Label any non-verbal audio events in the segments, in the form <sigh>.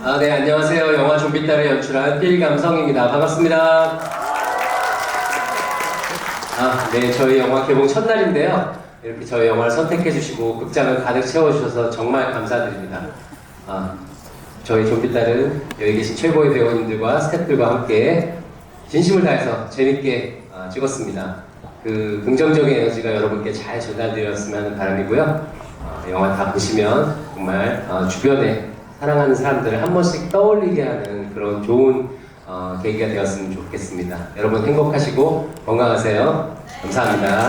아, 네, 안녕하세요. 영화 좀비딸을 연출한 필감성입니다. 반갑습니다. 아, 네, 저희 영화 개봉 첫날인데요. 이렇게 저희 영화를 선택해주시고 극장을 가득 채워주셔서 정말 감사드립니다. 아, 저희 좀비딸은 여기 계신 최고의 배우님들과 스태프들과 함께 진심을 다해서 재밌게 아, 찍었습니다. 그 긍정적인 에너지가 여러분께 잘 전달되었으면 하는 바람이고요. 어, 영화 다 보시면 정말 어, 주변에 사랑하는 사람들을 한 번씩 떠올리게 하는 그런 좋은 어, 계기가 되었으면 좋겠습니다. 여러분 행복하시고 건강하세요. 감사합니다.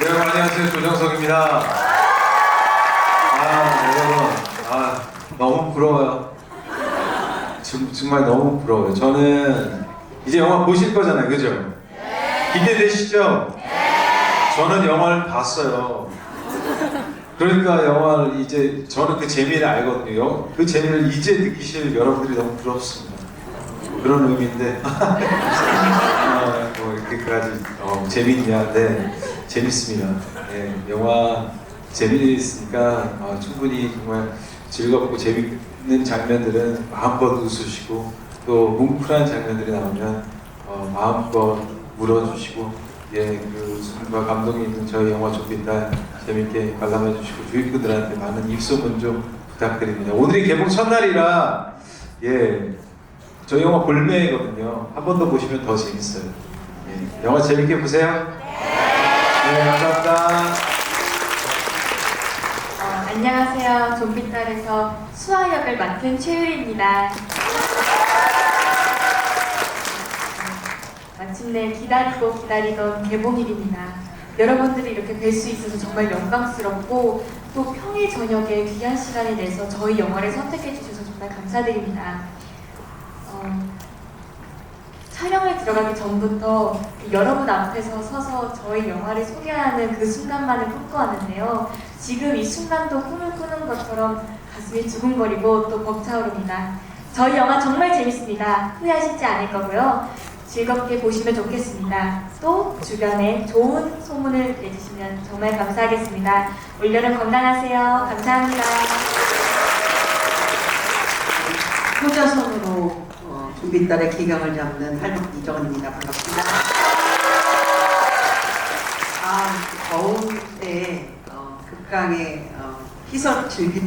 네, 여러분 안녕하세요. 조정석입니다. 아, 여러분. 아, 너무 부러워요. 정- 정말 너무 부러워요. 저는 이제 영화 보실 거잖아요. 그죠? 기대되시죠? 저는 영화를 봤어요. 그러니까 영화를 이제 저는 그 재미를 알거든요. 그 재미를 이제 느끼실 여러분들이 너무 부럽습니다. 그런 의미인데 <laughs> 아, 뭐 이렇게까지 어? 네, 재밌습니다. 네, 영화 재미있으니까 어, 충분히 정말 즐겁고 재밌는 장면들은 마음껏 웃으시고 또 뭉클한 장면들이 나오면 어, 마음껏 울어주시고 예, 그 웃음과 감동이 있는 저희 영화 좀비딸 재밌게 관람해 주시고 주인분들한테 많은 입소문 좀 부탁드립니다. 오늘이 개봉 첫날이라 예, 저희 영화 볼매거든요. 한 번 더 보시면 더 재밌어요. 예, 영화 재밌게 보세요. 네, 감사합니다. 어, 안녕하세요. 좀비딸에서 수아 역을 맡은 최유리입니다. 마침내 기다리고 기다리던 개봉일입니다. 여러분들이 이렇게 뵐 수 있어서 정말 영광스럽고 또 평일 저녁에 귀한 시간을 내서 저희 영화를 선택해 주셔서 정말 감사드립니다. 어, 촬영에 들어가기 전부터 여러분 앞에서 서서 저희 영화를 소개하는 그 순간만을 꿈꿔왔는데요. 지금 이 순간도 꿈을 꾸는 것처럼 가슴이 두근거리고 또 벅차오릅니다. 저희 영화 정말 재밌습니다. 후회하시지 않을 거고요. 즐겁게 보시면 좋겠습니다. 또 주변에 좋은 소문을 내주시면 정말 감사하겠습니다. 올여름 건강하세요. 감사합니다. 효자손으로 어, 좀비딸의 기강을 잡는 할머니 이정은입니다. 반갑습니다. 아, 더운 때 어, 극강의 어, 희석 즐기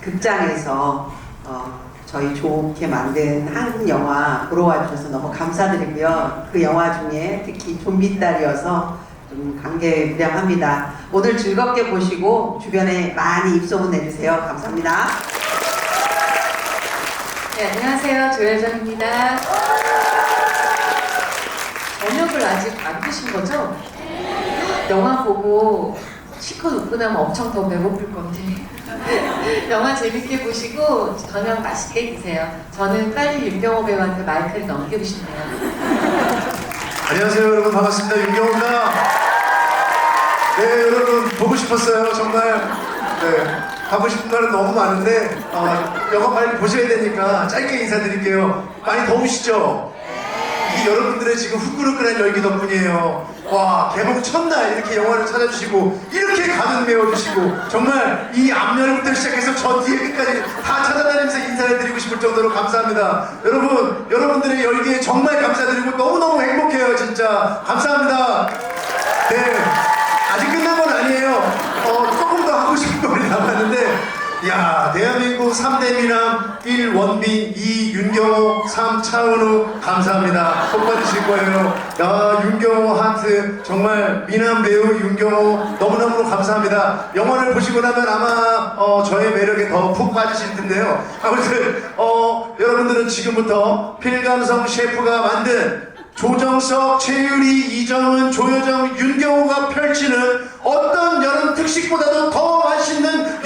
극장에서 어, 저희 좋게 만든 한국 영화 보러 와주셔서 너무 감사드리고요. 그 영화 중에 특히 좀비딸이어서 좀 감개무량합니다. 오늘 즐겁게 보시고 주변에 많이 입소문 내주세요. 감사합니다. 네, 안녕하세요. 조여정입니다. 저녁을 아직 안 드신 거죠? 영화 보고 실컷 웃고 나면 엄청 더 배고플 건데. 영화 재밌게 보시고 저녁 맛있게 드세요. 저는 빨리 윤경호 배우한테 마이크를 넘기고 싶네요. 안녕하세요 여러분. 반갑습니다. 윤경호입니다. 네 여러분. 보고 싶었어요 정말. 네. 하고 싶은 말은 너무 많은데 어, 영화 빨리 보셔야 되니까 짧게 인사드릴게요. 많이 더우시죠? 이게 여러분들의 지금 후끈후끈한 열기 덕분이에요. 와 개봉 첫날 이렇게 영화를 찾아주시고 이렇게 가득 메워주시고 정말 이 앞면부터 시작해서 저 뒤에 끝까지 다 찾아다니면서 인사를 드리고 싶을 정도로 감사합니다. 여러분 여러분들의 열기에 정말 감사드리고 너무너무 행복해요 진짜. 감사합니다 네 아직 끝난 건 아니에요 어, 조금 더 하고 싶은 말이 남았는데 야 대한민국 3대 미남 1 원빈 2 윤경호 3 차은우 감사합니다. 복 받으실 거예요. 야 윤경호 하트. 정말 미남 배우 윤경호 너무너무 감사합니다. 영화를 보시고 나면 아마 어, 저의 매력에 더 푹 빠지실 텐데요. 아무튼 어, 여러분들은 지금부터 필감성 셰프가 만든 조정석, 최유리, 이정은, 조여정, 윤경호가 펼치는 어떤 여름 특식보다도 더 맛있는